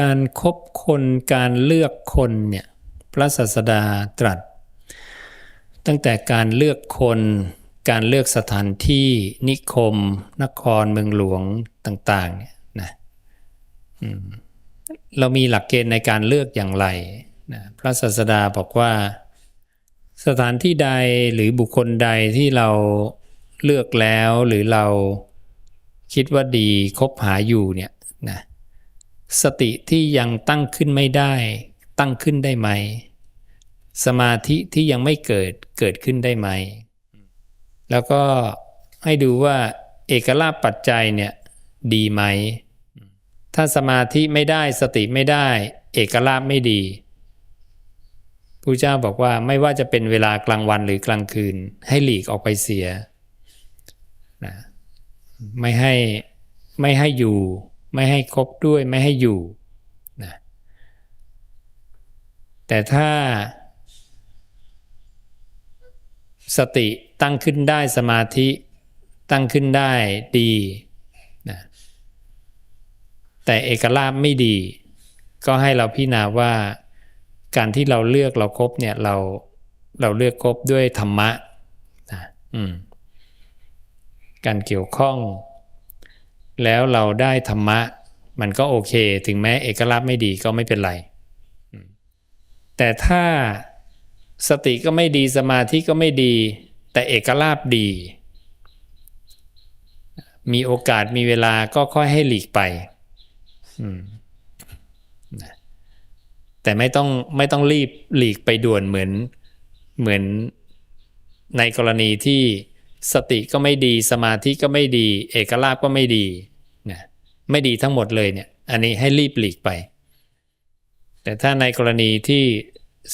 การครบคนการเลือกคนเนี่ยพระศาสดาตรัส ตั้งแต่การเลือกคน การเลือกสถานที่นิคม นครเมืองหลวงต่างๆเนี่ยนะเรามีหลักเกณฑ์ในการเลือกอย่างไรนะพระศาสดาบอกว่าสถานที่ใดหรือบุคคลใดที่เราเลือกแล้วหรือเราคิดว่าดีคบหาอยู่เนี่ยนะ สติที่ยังตั้งขึ้นไม่ได้ ตั้งขึ้นได้ไหม สมาธิที่ยังไม่เกิดเกิดขึ้นได้ไหม แล้วก็ให้ดูว่าเอกลาภปัจจัยเนี่ยดีไหม ถ้าสมาธิไม่ได้สติไม่ได้ เอกลาภไม่ดีพระเจ้าบอกว่าไม่ว่าจะเป็นเวลากลางวันหรือกลางคืน ให้หลีกออกไปเสียนะไม่ให้ไม่ให้อยู่ ไม่ให้คบด้วยไม่ให้อยู่นะแต่ถ้า สติตั้งขึ้นได้สมาธิตั้งขึ้นได้ดีนะแต่เอกลาภไม่ดี ก็ให้เราพิจารณาว่าการที่เราเลือกเราครบเนี่ยเราเราเลือกครบด้วยธรรมะนะอืมการเกี่ยวข้อง แล้วเราได้ธรรมะ มันก็โอเค ถึงแม้เอกลาภไม่ดีก็ไม่เป็นไร แต่ถ้าสติก็ไม่ดีสมาธิก็ไม่ดี แต่เอกลาภดี มีโอกาสมีเวลาก็ค่อยให้หลีกไปแต่ไม่ต้องไม่ต้องรีบหลีกไปด่วนเหมือนเหมือนในกรณีที่ สติก็ไม่ดีสมาธิก็ไม่ดี เอกลาภก็ไม่ดีนะไม่ดีทั้งหมดเลยเนี่ย อันนี้ให้รีบหลีกไป แต่ถ้าในกรณีที่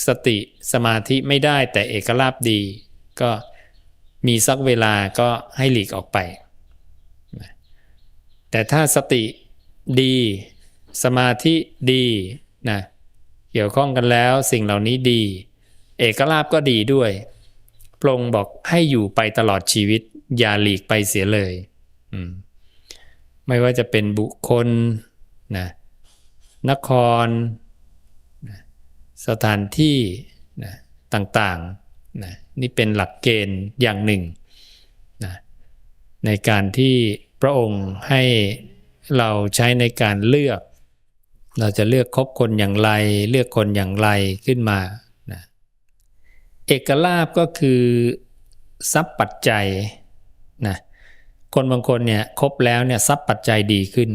สติสมาธิไม่ได้แต่เอกลาภดี ก็มีสักเวลาก็ให้หลีกออกไปนะแต่ถ้าสติดีสมาธิดีนะเกี่ยวข้องกันแล้วสิ่งเหล่านี้ดี เอกลาภก็ดีด้วย พระองค์บอกให้อยู่ไปตลอดชีวิต อย่าหลีกไปเสียเลยมไม่ว่าจะเป็นบุคคลนะนครนะสถานที่นะต่างๆนะนี่เป็นหลักเกณฑ์อย่างหนึ่งนะในการที่พระองค์ให้เราใช้ในการเลือก เราจะเลือกคบคนอย่างไร เลือกคนอย่างไรขึ้นมา เอกลาภก็คือทรัพย์ปัจจัยนะคนบางคนเนี่ยครบแล้วเนี่ยทรัพย์ปัจจัยดีขึ้น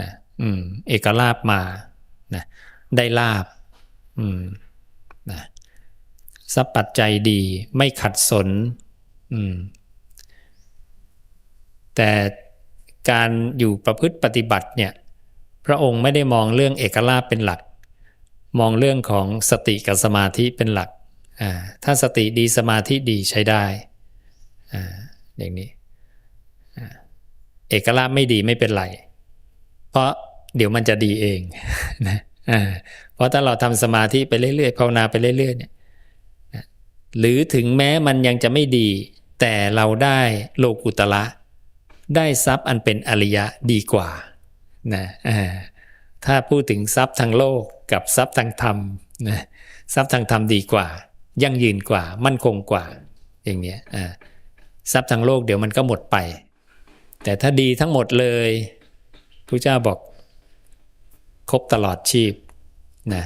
นะอืมเอกลาภมานะได้ลาบอืมนะทรัพย์ปัจจัยดีไม่ขัดสนอืมแต่การอยู่ประพฤติปฏิบัติเนี่ยพระองค์ไม่ได้มองเรื่องเอกลาภเป็นหลัก มองเรื่องของสติกับสมาธิเป็นหลัก ถ้าสติดีสมาธิดีใช้ได้อย่างนี้เอกลาภไม่ดีไม่เป็นไร เพราะเดี๋ยวมันจะดีเองนะเพราะถ้าเราทำสมาธิไปเรื่อยๆภาวนาไปเรื่อยๆเนี่ยหรือถึงแม้มันยังจะไม่ดี แต่เราได้โลกุตละได้ทรัพย์อันเป็นอริยะดีกว่านะถ้าพูดถึงทรัพย์ทางโลกกับทรัพย์ทางธรรมนะทรัพย์ทางธรรมดีกว่า ยั่งยืนกว่า มั่นคงกว่า อย่างเนี้ยทรัพย์ทางโลกเดี๋ยวมันก็หมดไป แต่ถ้าดีทั้งหมดเลยพระเจ้าบอกครบตลอดชีพนะ